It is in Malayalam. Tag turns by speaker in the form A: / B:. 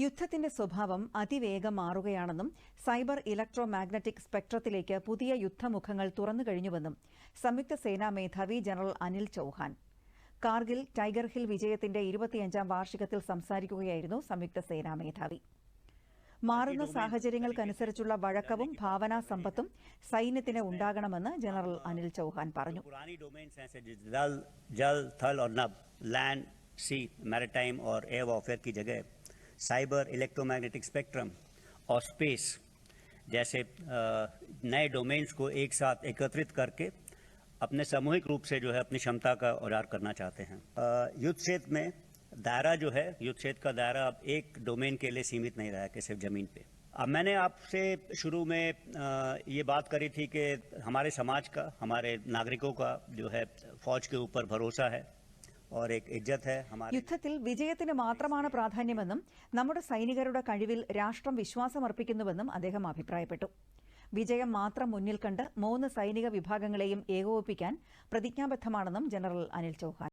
A: യുദ്ധത്തിന്റെ സ്വഭാവം അതിവേഗം മാറുകയാണെന്നും സൈബർ ഇലക്ട്രോ മാഗ്നറ്റിക് സ്പെക്ട്രത്തിലേക്ക് പുതിയ യുദ്ധമുഖങ്ങൾ തുറന്നു കഴിഞ്ഞുവെന്നും സംയുക്ത സേനാ മേധാവി general Anil Chauhan. Kargil tiger hill വിജയത്തിന്റെ ഇരുപത്തിയഞ്ചാം വാർഷികത്തിൽ സംസാരിക്കുകയായിരുന്നു സംയുക്ത സേനാ മേധാവി. മാറുന്ന സാഹചര്യങ്ങൾക്കനുസരിച്ചുള്ള വഴക്കവും ഭാവനാ സമ്പത്തും സൈന്യത്തിന് ഉണ്ടാകണമെന്ന് ജനറൽ അനിൽ ചൌഹാൻ പറഞ്ഞു.
B: Land sea maritime or air warfare cyber electromagnetic spectrum और स्पेस जैसे नए डोमेन्स को एक साथ एकत्रित करके अपने सामूहिक रूप से जो है अपनी क्षमता का औज़ार करना चाहते हैं। युद्ध क्षेत्र में दायरा जो है, युद्ध क्षेत्र का दायरा अब एक डोमेन के लिए सीमित नहीं रहा है कि सिर्फ़ ज़मीन पे। अब मैंने आपसे शुरू में ये बात करी थी कि हमारे समाज का, हमारे नागरिकों का जो है फौज के ऊपर भरोसा है।
A: യുദ്ധത്തിൽ വിജയത്തിന് മാത്രമാണ് പ്രാധാന്യമെന്നും നമ്മുടെ സൈനികരുടെ കഴിവിൽ രാഷ്ട്രം വിശ്വാസമർപ്പിക്കുന്നുവെന്നും അദ്ദേഹം അഭിപ്രായപ്പെട്ടു. വിജയം മാത്രം മുന്നിൽ കണ്ട് മൂന്ന് സൈനിക വിഭാഗങ്ങളെയും ഏകോപിപ്പിക്കാൻ പ്രതിജ്ഞാബദ്ധമാണെന്നും ജനറൽ അനിൽ ചൌഹാൻ